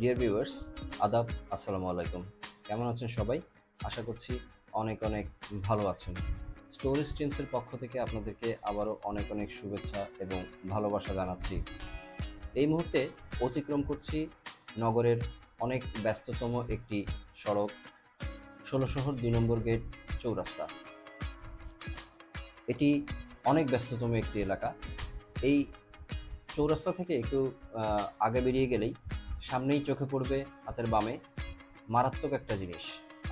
Dear viewers আদাব, আসসালামু আলাইকুম। কেমন আছেন সবাই? আশা করছি অনেক অনেক ভালো আছেন। স্টোরি স্ট্রিমসের পক্ষ থেকে আপনাদেরকে আবারও অনেক অনেক শুভেচ্ছা এবং ভালোবাসা জানাচ্ছি। এই মুহূর্তে অতিক্রম করছি নগরের অনেক ব্যস্ততম একটি সড়ক, ষোলো শহর দুই নম্বর গেট চৌরাস্তা। এটি অনেক ব্যস্ততম একটি এলাকা। এই চৌরাস্তা থেকে একটু আগে বেরিয়ে গেলেই সামনেই চোখে পড়বে হাতের বামে মারাত্মক একটা জিনিস।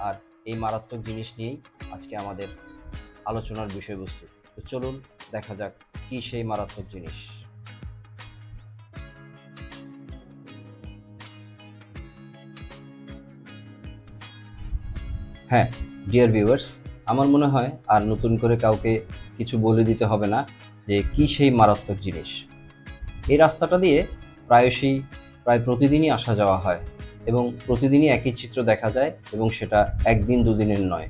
আর এই মারাত্মক জিনিস নিয়েই আজকে আমাদের আলোচনার বিষয়বস্তু। তো চলুন, দেখা যাক কি সেই মারাত্মক জিনিস। হ্যাঁ ডিয়ার ভিউয়ার্স, আমার মনে হয় আর নতুন করে কাউকে কিছু বলে দিতে হবে না যে কি সেই মারাত্মক জিনিস। এই রাস্তাটা দিয়ে প্রায়শই প্রায় প্রতিদিনই আসা যাওয়া হয় এবং প্রতিদিনই একই চিত্র দেখা যায় এবং সেটা একদিন দুদিনের নয়।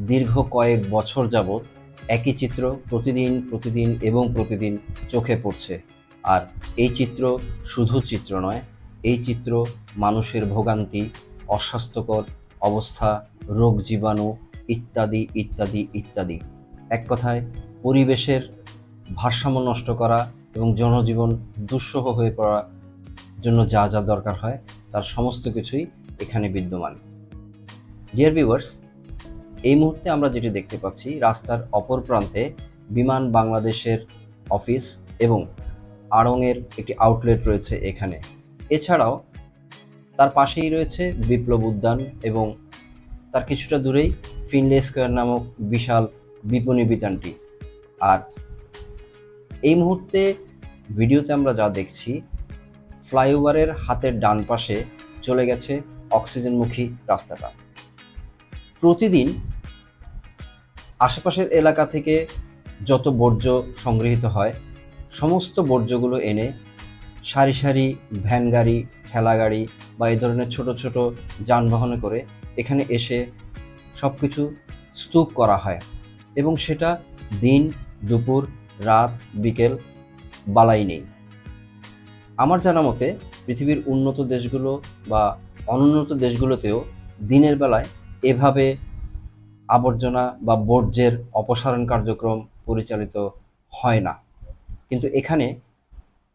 দীর্ঘ কয়েক বছর যাবৎ একই চিত্র প্রতিদিন প্রতিদিন এবং প্রতিদিন চোখে পড়ছে। আর এই চিত্র শুধু চিত্র নয়, এই চিত্র মানুষের ভোগান্তি, অস্বাস্থ্যকর অবস্থা, রোগ জীবাণু ইত্যাদি ইত্যাদি ইত্যাদি। এক কথায়, পরিবেশের ভারসাম্য নষ্ট করা এবং জনজীবন দুঃসহ হয়ে পড়া জন্য যা যা দরকার হয় তার সমস্ত কিছুই এখানে বিদ্যমান। ডিয়ার ভিউয়ার্স এই মুহূর্তে আমরা যেটি দেখতে পাচ্ছি, রাস্তার অপর প্রান্তে বিমান বাংলাদেশের অফিস এবং আড়ংয়ের একটি আউটলেট রয়েছে এখানে। এছাড়াও তার পাশেই রয়েছে বিপ্লব উদ্যান এবং তার কিছুটা দূরেই ফিনলে স্কোয়ার নামক বিশাল বিপণী বিতানটি। আর এই মুহূর্তে ভিডিওতে আমরা যা দেখছি ফ্লাইওভারের হাতের ডান পাশে চলে গেছে অক্সিজেনমুখী রাস্তাটা। প্রতিদিন আশেপাশের এলাকা থেকে যত বর্জ্য সংগৃহীত হয়, সমস্ত বর্জ্যগুলো এনে সারি সারি ভ্যান গাড়ি, ঠেলা গাড়ি বা এই ধরনের ছোট ছোট যানবাহনে করে এখানে এসে সব কিছু স্তূপ করা হয় এবং সেটা দিন, দুপুর, রাত, বিকেল বালাই নেই। আমার জানা মতে, পৃথিবীর উন্নত দেশগুলো বা অনুন্নত দেশগুলোতেও দিনের বেলায় এভাবে আবর্জনা বা বর্জ্যের অপসারণ কার্যক্রম পরিচালিত হয় না। কিন্তু এখানে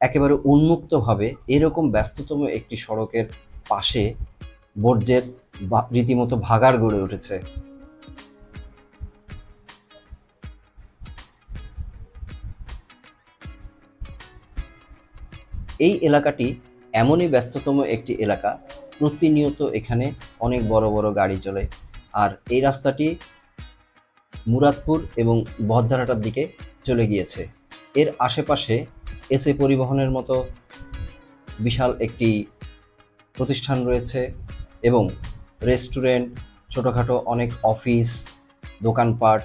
একেবারে উন্মুক্তভাবে এরকম ব্যস্ততম একটি সড়কের পাশে বর্জ্যের রীতিমতো ভাগার গড়ে উঠেছে। এই এলাকাটি এমনই ব্যস্ততম একটি এলাকা, প্রতিনিয়ত এখানে অনেক বড় বড় গাড়ি চলে। আর এই রাস্তাটি মুরাদপুর এবং বহদ্দারাটার দিকে চলে গিয়েছে। এর আশেপাশে এসএ পরিবহনের মতো বিশাল একটি প্রতিষ্ঠান রয়েছে এবং রেস্টুরেন্ট, ছোটোখাটো অনেক অফিস, দোকানপাট,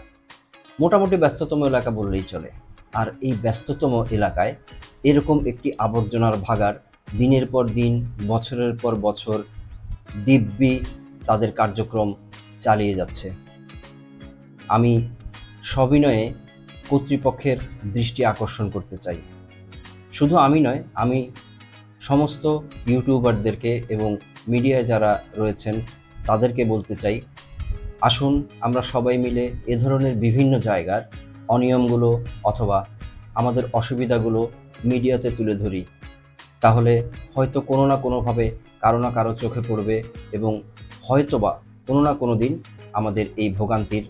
মোটামুটি ব্যস্ততম এলাকা বললেই চলে। আর এই ব্যস্ততম এলাকায় এরকম একটি আবর্জনার ভাগার দিনের পর দিন, বছরের পর বছর দিব্যি তাদের কার্যক্রম চালিয়ে যাচ্ছে। আমি সবিনয়ে কর্তৃপক্ষের দৃষ্টি আকর্ষণ করতে চাই। শুধু আমি নয়, আমি সমস্ত ইউটিউবারদেরকে এবং মিডিয়ায় যারা রয়েছেন তাদেরকে বলতে চাই, আসুন আমরা সবাই মিলে এ ধরনের বিভিন্ন জায়গার অনিয়মগুলো অথবা আমাদের অসুবিধাগুলো মিডিয়াতে তুলে ধরি। তাহলে হয়তো কোনো না কোনোভাবে কারও না কারও চোখে পড়বে এবং হয়তোবা কোনো না কোনো দিন আমাদের এই ভোগান্তির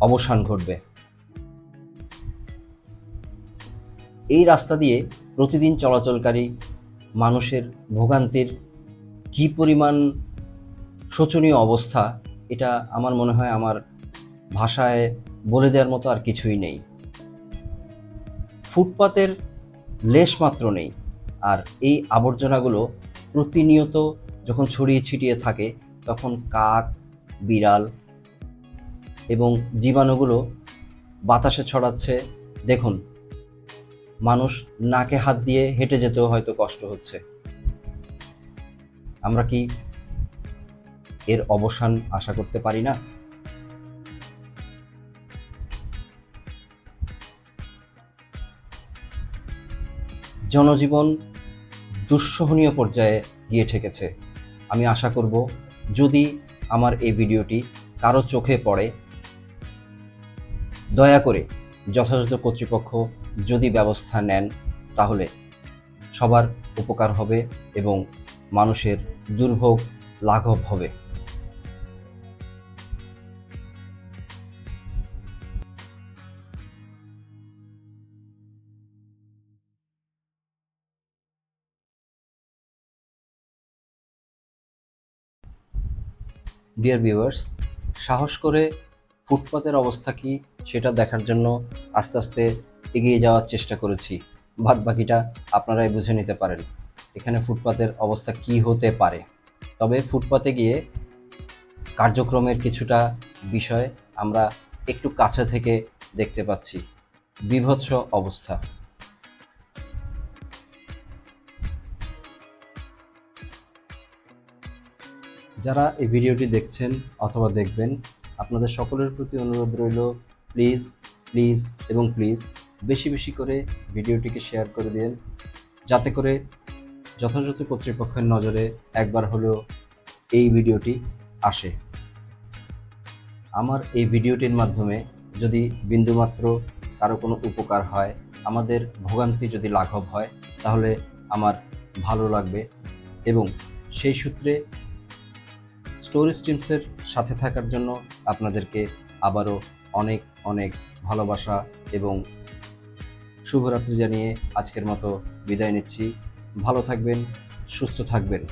অবসান ঘটবে। এই রাস্তা দিয়ে প্রতিদিন চলাচলকারী মানুষের ভোগান্তির কী পরিমাণ শোচনীয় অবস্থা, এটা আমার মনে হয় আমার ভাষায় বলে দেওয়ার মতো আর কিছুই নেই। ফুটপাতের লেশ মাত্র নেই আর এই আবর্জনাগুলো প্রতিনিয়ত যখন ছড়িয়ে ছিটিয়ে থাকে, তখন কাক, বিড়াল এবং জীবাণুগুলো বাতাসে ছড়াচ্ছে। দেখুন, মানুষ নাকে হাত দিয়ে হেঁটে যেতেও হয়তো কষ্ট হচ্ছে। আমরা কি এর অবসান আশা করতে পারি না? জনজীবন দুঃসহনীয় পর্যায়ে গিয়ে ঠেকেছে। আমি আশা করব, যদি আমার এই ভিডিওটি কারও চোখে পড়ে, দয়া করে যথাযথ কর্তৃপক্ষ যদি ব্যবস্থা নেন, তাহলে সবার উপকার হবে এবং মানুষের দুর্ভোগ লাঘব হবে। ডিয়ার ভিউয়ার্স সাহস করে ফুটপাতের অবস্থা কি সেটা দেখার জন্য আস্তে আস্তে এগিয়ে যাওয়ার চেষ্টা করেছি। বাদ বাকিটা আপনারাই বুঝে নিতে পারেন এখানে ফুটপাতের অবস্থা কি হতে পারে। তবে ফুটপাতে গিয়ে কার্যক্রমের কিছুটা বিষয় আমরা একটু কাছে থেকে দেখতে পাচ্ছি। বিভৎস অবস্থা। যারা এই ভিডিওটি দেখছেন অথবা দেখবেন, আপনাদের সকলের প্রতি অনুরোধ রইল প্লিজ প্লিজ এবং প্লিজ বেশি বেশি করে ভিডিওটিকে শেয়ার করে দিন, যাতে করে যথাযথ কর্তৃপক্ষের নজরে একবার হলেও এই ভিডিওটি আসে। আমার এই ভিডিওটির মাধ্যমে যদি বিন্দুমাত্র কারও কোনো উপকার হয়, আমাদের ভোগান্তি যদি লাঘব হয়, তাহলে আমার ভালো লাগবে এবং সেই সূত্রে স্টোরি স্ট্রিমসের সাথে থাকার জন্য আপনাদেরকে আবারও অনেক অনেক ভালোবাসা এবং শুভরাত্রি জানিয়ে আজকের মতো বিদায় নিচ্ছি। ভালো থাকবেন, সুস্থ থাকবেন।